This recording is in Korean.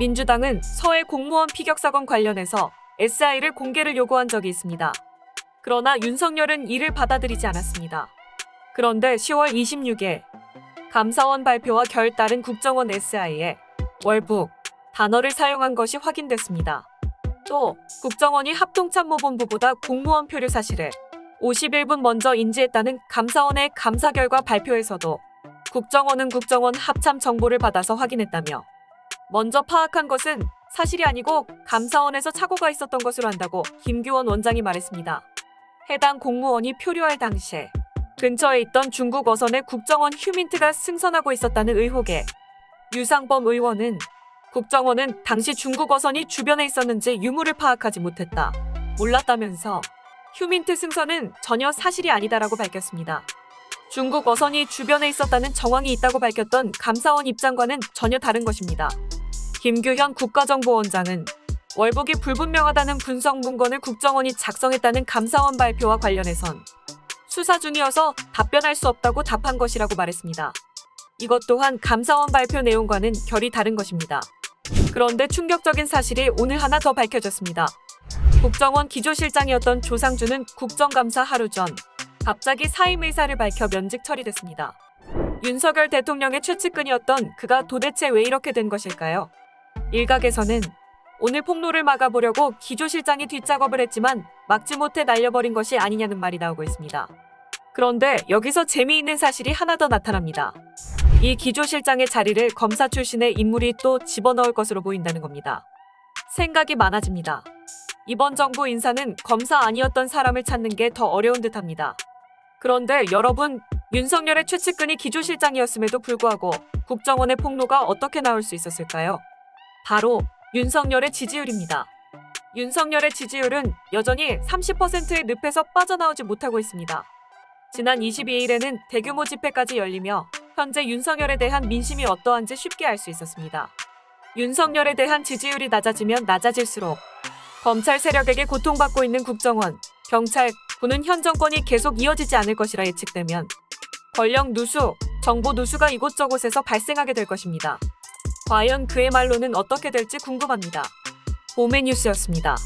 민주당은 서해 공무원 피격 사건 관련해서 SI를 공개를 요구한 적이 있습니다. 그러나 윤석열은 이를 받아들이지 않았습니다. 그런데 10월 26일 감사원 발표와 결따른 국정원 SI에 월북 단어를 사용한 것이 확인됐습니다. 또 국정원이 합동참모본부보다 공무원 표류 사실을 51분 먼저 인지했다는 감사원의 감사 결과 발표에서도 국정원은 국정원 합참 정보를 받아서 확인했다며 먼저 파악한 것은 사실이 아니고 감사원에서 착오가 있었던 것으로 한다고 김규원 원장이 말했습니다. 해당 공무원이 표류할 당시에 근처에 있던 중국 어선에 국정원 휴민트가 승선하고 있었다는 의혹에 유상범 의원은 국정원은 당시 중국 어선이 주변에 있었는지 유무를 파악하지 못했다. 몰랐다면서 휴민트 승선은 전혀 사실이 아니다라고 밝혔습니다. 중국 어선이 주변에 있었다는 정황이 있다고 밝혔던 감사원 입장과는 전혀 다른 것입니다. 김규현 국가정보원장은 월북이 불분명하다는 분석 문건을 국정원이 작성했다는 감사원 발표와 관련해선 수사 중이어서 답변할 수 없다고 답한 것이라고 말했습니다. 이것 또한 감사원 발표 내용과는 결이 다른 것입니다. 그런데 충격적인 사실이 오늘 하나 더 밝혀졌습니다. 국정원 기조실장이었던 조상준은 국정감사 하루 전 갑자기 사임 의사를 밝혀 면직 처리됐습니다. 윤석열 대통령의 최측근이었던 그가 도대체 왜 이렇게 된 것일까요? 일각에서는 오늘 폭로를 막아보려고 기조실장이 뒷작업을 했지만 막지 못해 날려버린 것이 아니냐는 말이 나오고 있습니다. 그런데 여기서 재미있는 사실이 하나 더 나타납니다. 이 기조실장의 자리를 검사 출신의 인물이 또 집어넣을 것으로 보인다는 겁니다. 생각이 많아집니다. 이번 정부 인사는 검사 아니었던 사람을 찾는 게 더 어려운 듯합니다. 그런데 여러분, 윤석열의 최측근이 기조실장이었음에도 불구하고 국정원의 폭로가 어떻게 나올 수 있었을까요? 바로 윤석열의 지지율입니다. 윤석열의 지지율은 여전히 30%의 늪에서 빠져나오지 못하고 있습니다. 지난 22일에는 대규모 집회까지 열리며 현재 윤석열에 대한 민심이 어떠한지 쉽게 알 수 있었습니다. 윤석열에 대한 지지율이 낮아지면 낮아질수록 검찰 세력에게 고통받고 있는 국정원, 경찰, 군은 현 정권이 계속 이어지지 않을 것이라 예측되면 권력 누수, 정보 누수가 이곳저곳에서 발생하게 될 것입니다. 과연 그의 말로는 어떻게 될지 궁금합니다. 봄의 뉴스였습니다.